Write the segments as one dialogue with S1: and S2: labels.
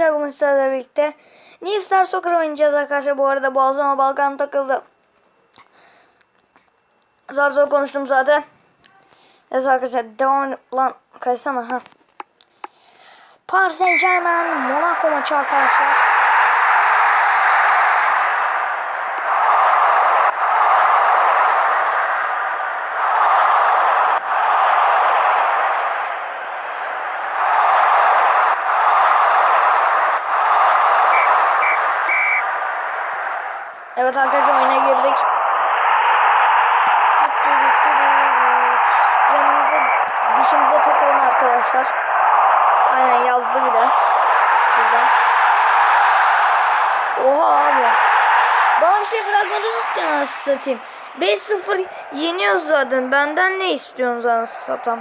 S1: arkadaşlar bugün sizlerle birlikte New Star Soccer oynayacağız arkadaşlar. Bu arada boğazıma balkan takıldı. Zar zor konuştum zaten. Evet arkadaşlar devam lan kaysana ha. Paris Saint Germain Monaco maçı arkadaşlar. Arkadaşlar. Aynen yazdı bile. Şurada. Oha abi. Bana bir şey bırakmadınız ki anasını satayım. 5-0 yeniyoruz zaten. Benden ne istiyorsunuz anasını satam?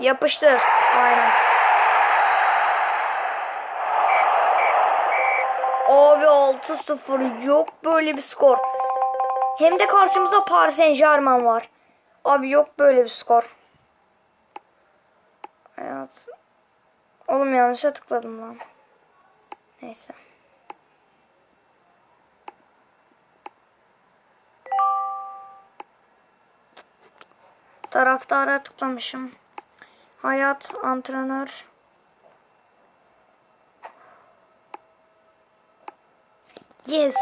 S1: Yapıştır. Aynen. 6-0 yok böyle bir skor. Hem de karşımızda Paris Saint Germain var. Abi yok böyle bir skor. Hayat. Oğlum yanlışa tıkladım lan. Neyse. Taraftara tıklamışım. Hayat antrenör. Yes.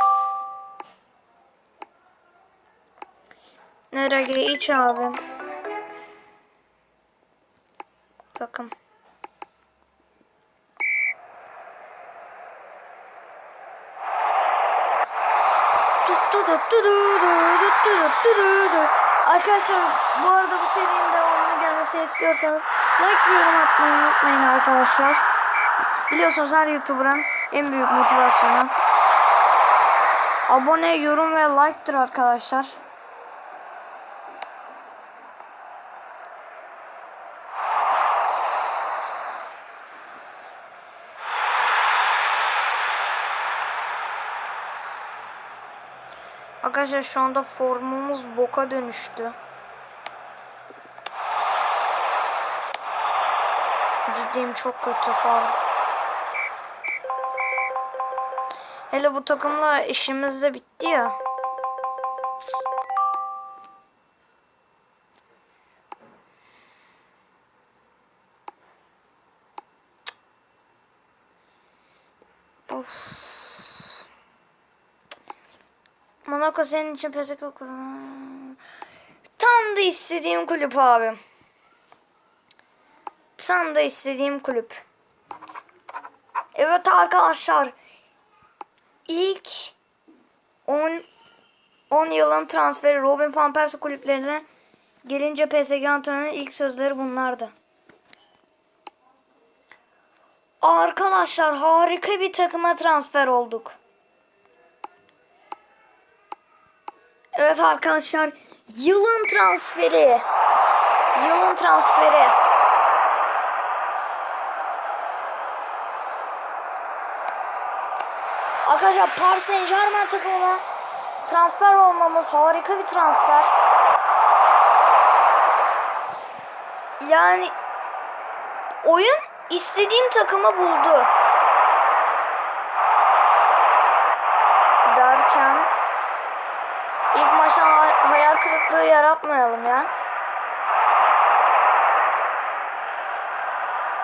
S1: Nereye iç abi. Takım. Arkadaşlar bu arada bu serinin devamını gelmesini istiyorsanız like yorum atmayı unutmayın arkadaşlar. Biliyorsunuz her YouTuber'ın en büyük motivasyonu abone, yorum ve like'tır arkadaşlar. Arkadaşlar şu anda formumuz boka dönüştü. Ciddiyim çok kötü form. Hele bu takımla işimiz de bitti ya. Of. Monaco senin için pes Tam da istediğim kulüp abi. Tam da istediğim kulüp. Evet arkadaşlar. İlk 10 10 yılın transferi Robin van Persie kulüplerine gelince PSG antrenörünün ilk sözleri bunlardı. Arkadaşlar harika bir takıma transfer olduk. Evet arkadaşlar yılın transferi. Yılın transferi. Arkadaşlar Paris Saint Germain takımına transfer olmamız harika bir transfer. Yani oyun istediğim takımı buldu. Derken ilk maçtan hay- hayal kırıklığı yaratmayalım ya.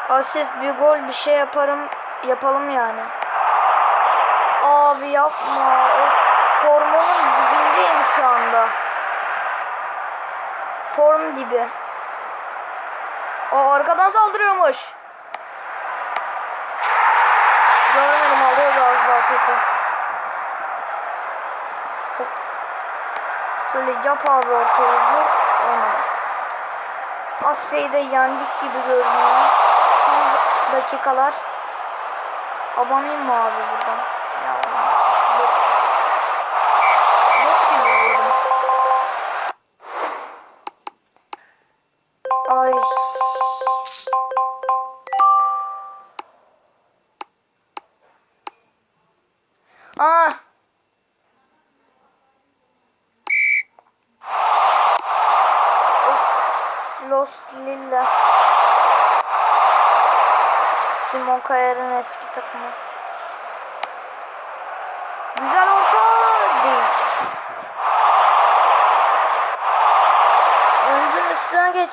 S1: Asist bir gol bir şey yaparım yapalım yani. Abi yapma. Of, formumun dibindeyim şu anda. Form dibi. O arkadan saldırıyormuş. Görmedim alıyordu az daha topu. Hop. Şöyle yap abi ortaya vur. Asya'yı da yendik gibi görünüyor. Son dakikalar. Abanayım mı abi buradan? Ya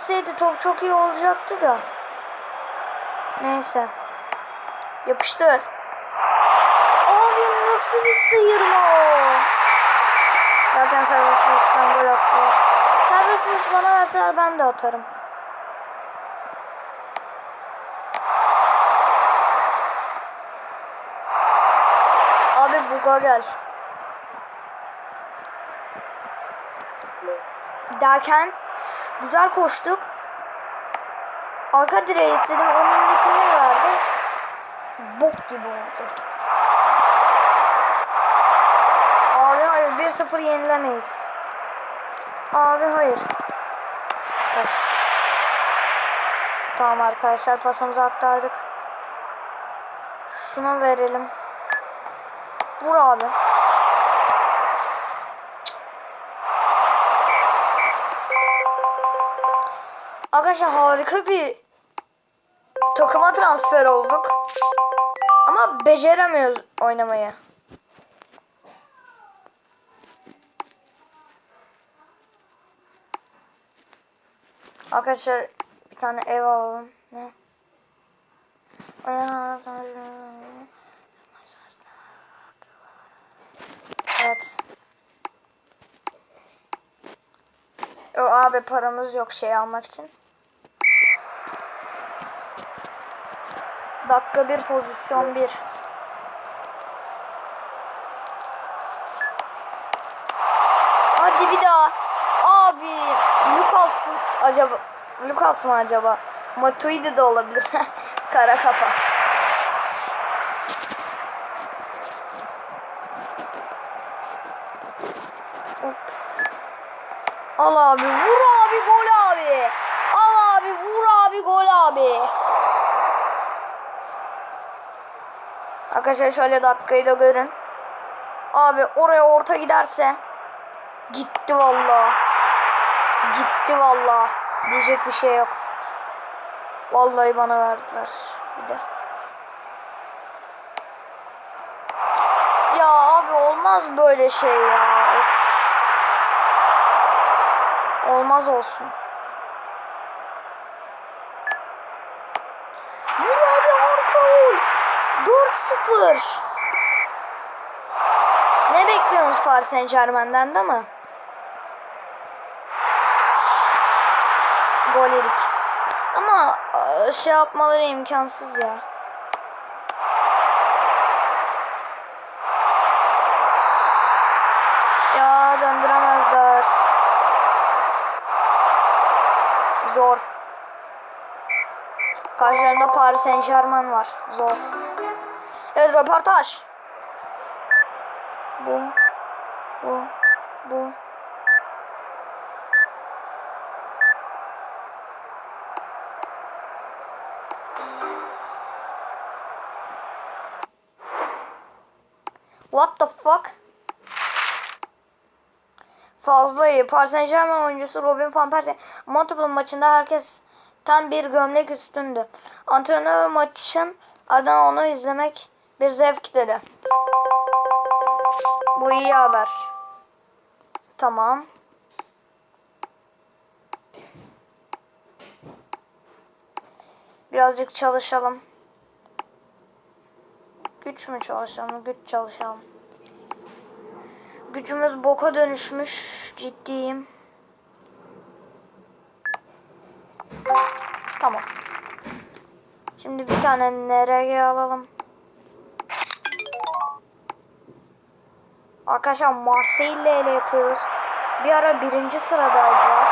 S1: geçseydi top çok iyi olacaktı da. Neyse. Yapıştır. Abi nasıl bir sıyırma o? Zaten serbest vuruştan gol attılar. Serbest vuruş bana verseler ben de atarım. Abi buga gel. Derken güzel koştuk. Arka direği istedim. Önündekine verdi. Bok gibi oldu. Abi hayır 1-0 yenilemeyiz. Abi hayır. Evet. Tamam arkadaşlar pasımızı aktardık. Şuna verelim. Vur abi. Arkadaşlar harika bir takıma transfer olduk. Ama beceremiyoruz oynamayı. Arkadaşlar bir tane ev alalım. Ne? Evet. Yok abi paramız yok şey almak için. Dakika bir pozisyon bir. Hadi bir daha. Abi Lucas acaba Lucas mı acaba? Matuidi de olabilir. Kara kafa. Hop. Al abi vur abi gol abi. Al abi vur abi gol abi. Arkadaşlar şöyle dakikayı da görün. Abi oraya orta giderse gitti valla. Gitti valla. Diyecek bir şey yok. Vallahi bana verdiler. Bir de. Ya abi olmaz böyle şey ya. Olmaz olsun. Vur abi harika gol. 4-0. Ne bekliyorsunuz Paris Saint Germain'den değil mi? Gol yedik. Ama e, şey yapmaları imkansız ya. Ya döndüremezler. Zor. Karşılarında Paris Saint Germain var. Zor. Evet röportaj. Bu. Bu. Bu. What the fuck? Fazla iyi. Paris Saint Germain oyuncusu Robin van Persie Montpellier maçında herkes tam bir gömlek üstündü. Antrenör maçın ardından onu izlemek bir zevk dedi. Bu iyi haber. Tamam. Birazcık çalışalım. Güç mü çalışalım? Güç çalışalım. Gücümüz boka dönüşmüş. Ciddiyim. Tamam. Şimdi bir tane NRG alalım. Arkadaşlar Marseille ile yapıyoruz. Bir ara birinci sıradaydılar.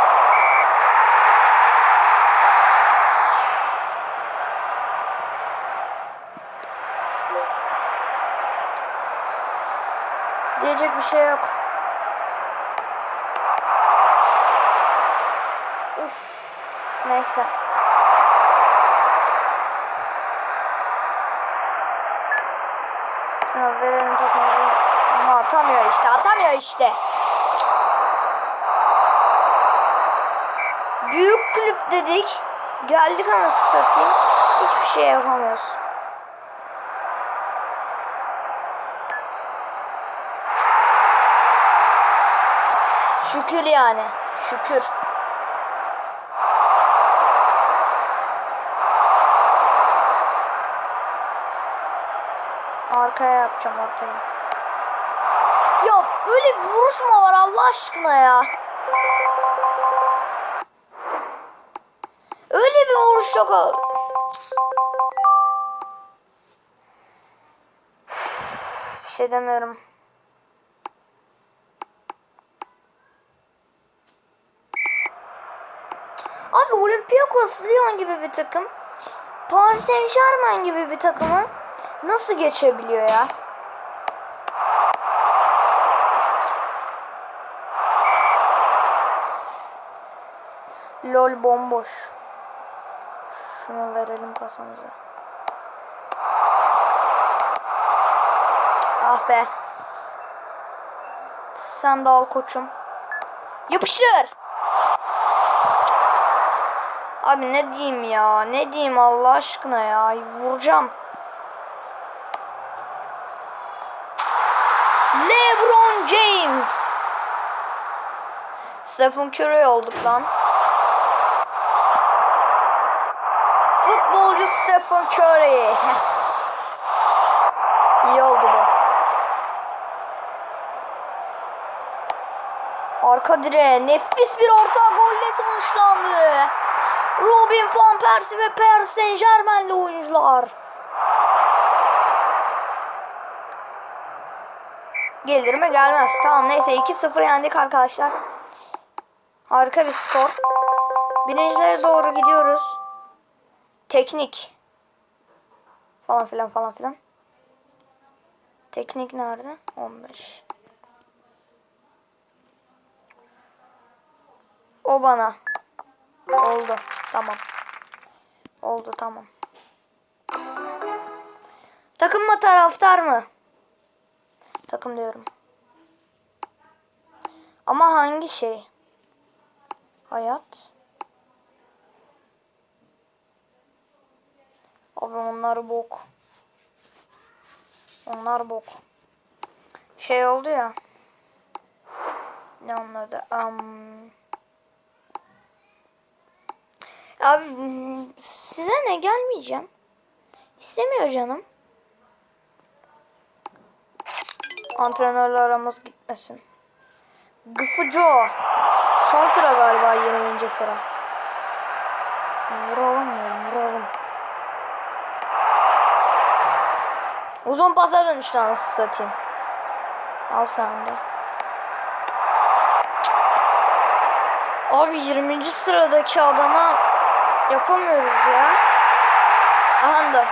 S1: Diyecek bir şey yok. Uf, neyse. Şuna verelim pasımızı. Ama atamıyor işte, atamıyor işte. Büyük kulüp dedik. Geldik anasını satayım. Hiçbir şey yapamıyoruz. Şükür yani. Şükür. Arkaya yapacağım ortaya. Böyle bir vuruş mu var Allah aşkına ya? Öyle bir vuruş yok. Bir şey demiyorum. Abi Olympiakos Lyon gibi bir takım Paris Saint Germain gibi bir takımı nasıl geçebiliyor ya? Lol bomboş. Şunu verelim kasamıza. Ah be. Sen de al koçum. Yapıştır. Abi ne diyeyim ya? Ne diyeyim Allah aşkına ya? Vuracağım. LeBron James. Stephen Curry olduk lan. Stephen Curry. İyi oldu bu. Arka direğe nefis bir orta golle sonuçlandı. Robin van Persie ve Paris Saint Germain'li oyuncular. Gelir mi gelmez. Tamam neyse 2-0 yendik arkadaşlar. Harika bir skor. Birincilere doğru gidiyoruz. Teknik. Falan filan falan filan. Teknik nerede? 15. O bana. Oldu. Tamam. Oldu tamam. Takım mı taraftar mı? Takım diyorum. Ama hangi şey? Hayat. Abi onlar bok. Onlar bok. Şey oldu ya. Ne onun adı? Um, Abi size ne gelmeyeceğim. İstemiyor canım. Antrenörle aramız gitmesin. Gıfıco. Son sıra galiba 20. sıra. Vuralım mı? Vuralım. Uzun pasa dönüştü anasını satayım. Al sen de. Abi 20. sıradaki adama yapamıyoruz ya. Aha da.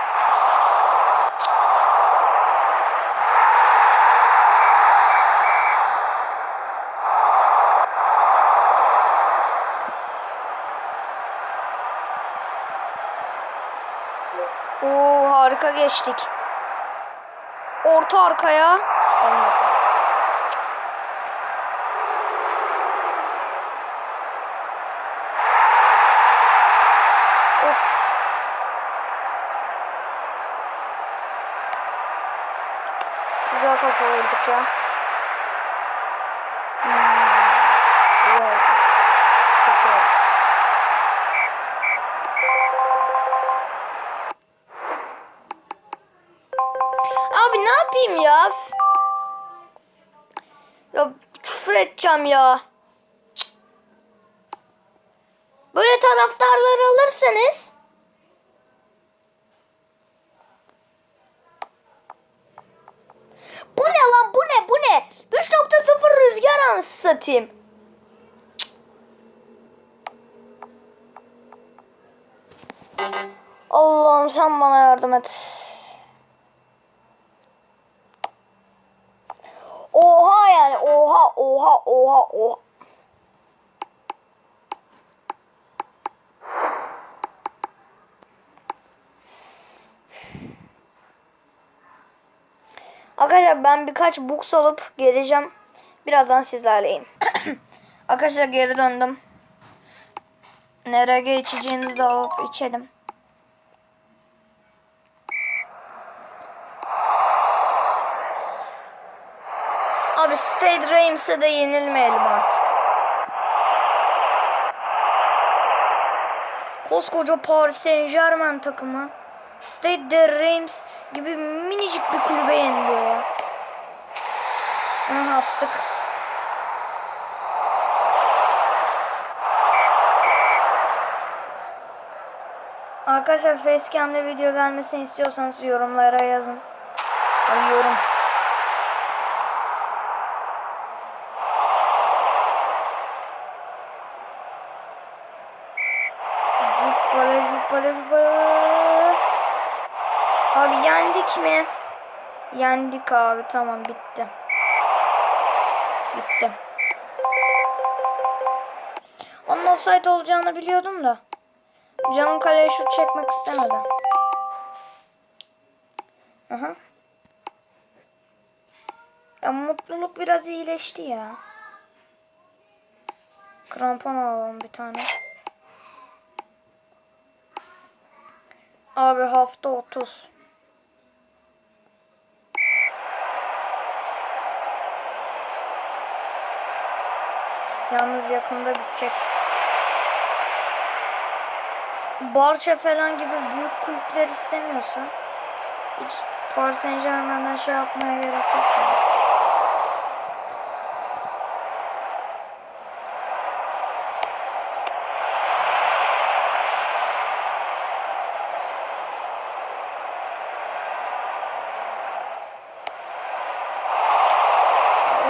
S1: Harika geçtik. Orta arkaya. Olmadı. Of. Güzel kafa vurduk ya. Küfür edeceğim ya. Böyle taraftarlar alırsanız Bu ne lan bu ne bu ne? 3.0 rüzgar anası satayım. Allah'ım sen bana yardım et. Oha yani oha oha oha oha. Arkadaşlar ben birkaç books alıp geleceğim. Birazdan sizlerleyim. Arkadaşlar geri döndüm. Nereye içeceğinizi alıp içelim. Abi Stade Reims'e de yenilmeyelim artık. Koskoca Paris Saint Germain takımı Stade de Reims gibi minicik bir kulübe yeniliyor ya. Aha attık. Arkadaşlar Facecam'de video gelmesini istiyorsanız yorumlara yazın. Ay yorum. Cuppala cuppala cuppala. Abi yendik mi? Yendik abi tamam bitti. Bitti. Onun offside olacağını biliyordum da. Canım kaleye şut çekmek istemedi. Aha. Ya mutluluk biraz iyileşti ya. Krampon alalım bir tane. Abi hafta 30. Yalnız yakında bitecek. Barça falan gibi büyük kulüpler istemiyorsa hiç Paris Saint Germain'den şey yapmaya gerek yok. yani.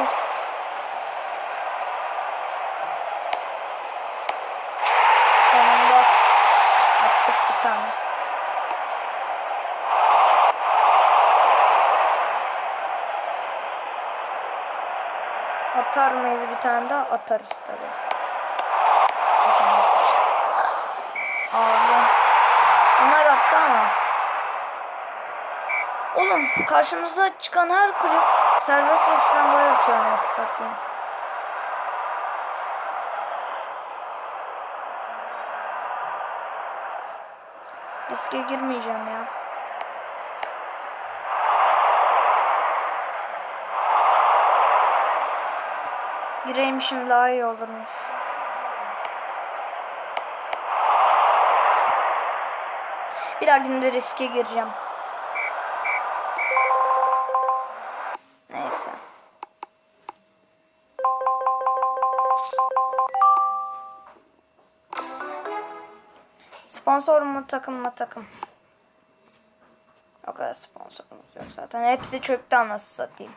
S1: Of. Sonunda attık bir tane. Atar mıyız bir tane daha? Atarız tabi. Abi. Bunlar attı ama. Oğlum karşımıza çıkan her kulüp serbest vuruştan gol atıyor nasıl satayım. Riske girmeyeceğim ya. Gireymişim daha iyi olurmuş. Bir dahakinde riske gireceğim. Neyse. Sponsor mu takım mı takım? O kadar sponsorumuz yok zaten. Hepsi çöktü anası satayım.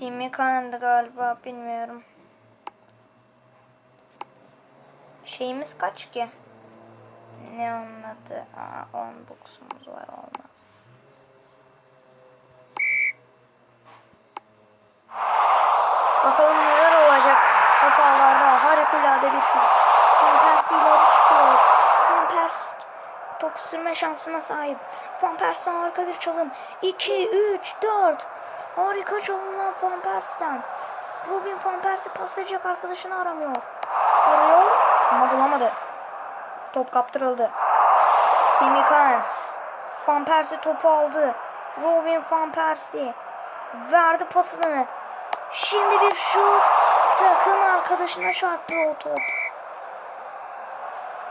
S1: Simikan'dı galiba bilmiyorum. Şeyimiz kaç ki? Ne onun? Aa, 10 boxumuz var olmaz. Bakalım neler olacak. Top ağlarda harikulade bir şut. Van Persie ileri çıkıyor. Van Persie top sürme şansına sahip. Van Persie harika bir çalım. 2, 3, 4. Harika çalımlar Van Persie'den. Robin Van Persie pas verecek arkadaşını aramıyor. Arıyor ama bulamadı. Top kaptırıldı. Simi Khan. Van Persie topu aldı. Robin Van Persie verdi pasını. Şimdi bir şut. Takım arkadaşına çarptı o top.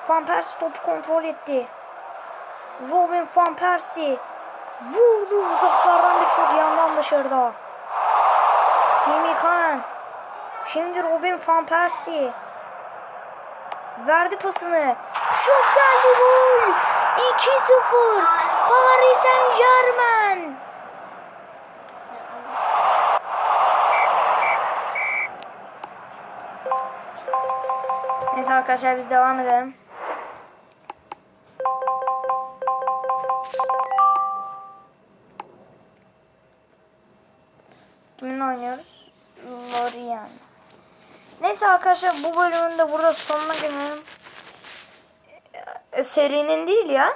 S1: Van Persie topu kontrol etti. Robin Van Persie vurdu uzaklardan şut yandan dışarıda. Simi Khan. Şimdi Robin Van Persie verdi pasını. Şut geldi gol. 2-0. Paris Saint Germain. Neyse arkadaşlar biz devam edelim. Oynuyoruz? Lorient. Neyse arkadaşlar bu bölümün de burada sonuna gelelim. E, serinin değil ya.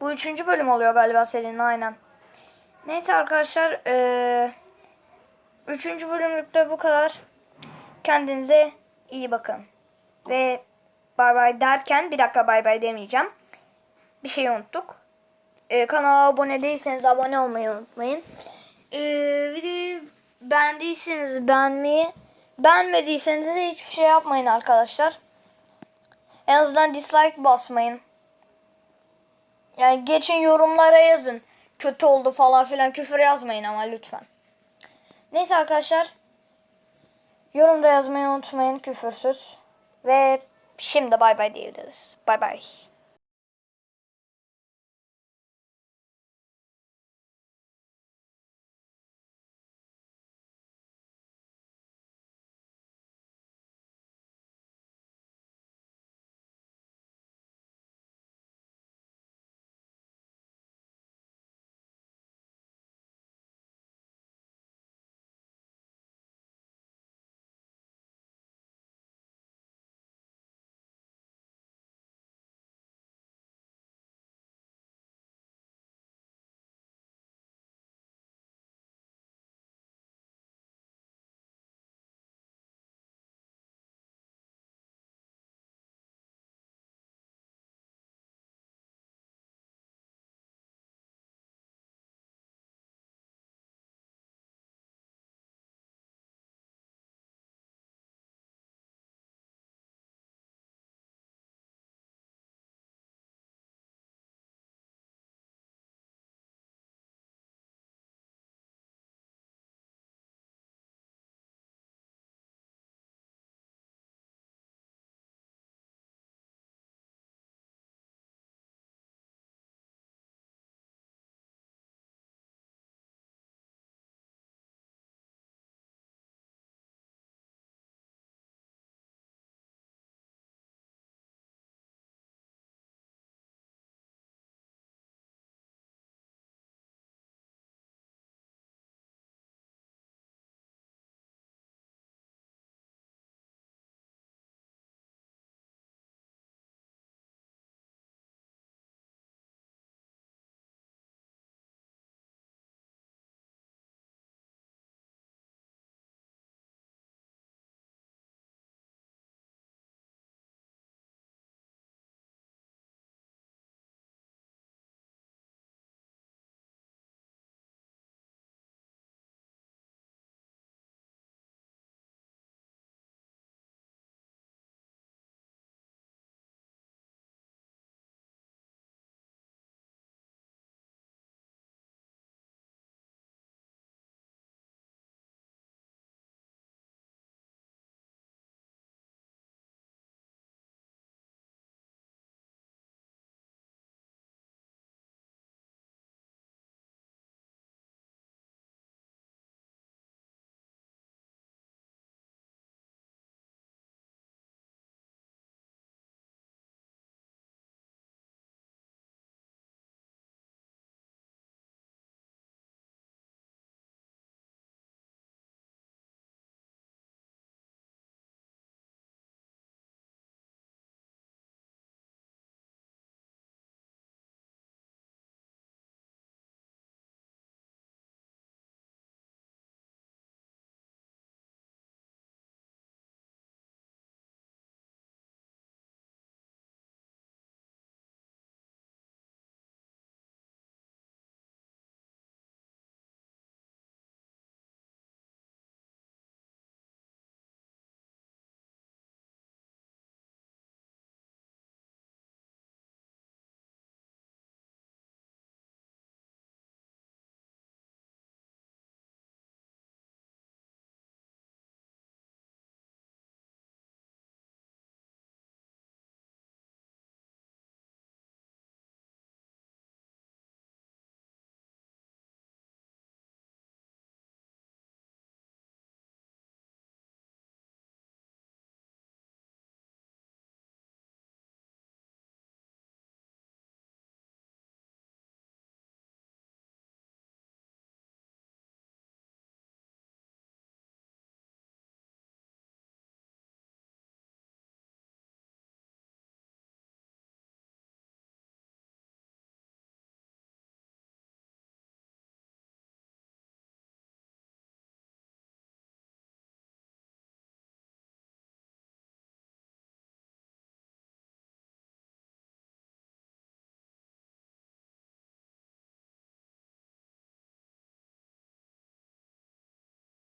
S1: Bu üçüncü bölüm oluyor galiba serinin aynen. Neyse arkadaşlar. eee üçüncü bölümlükte bu kadar. Kendinize iyi bakın. Ve bay bay derken bir dakika bay bay demeyeceğim. Bir şey unuttuk. Ee, kanala abone değilseniz abone olmayı unutmayın. Ee, videoyu beğendiyseniz beğenmeyi, beğenmediyseniz de hiçbir şey yapmayın arkadaşlar. En azından dislike basmayın. Yani geçin yorumlara yazın. Kötü oldu falan filan küfür yazmayın ama lütfen. Neyse arkadaşlar. Yorumda yazmayı unutmayın küfürsüz. Ve şimdi bay bay diyebiliriz. Bay bay.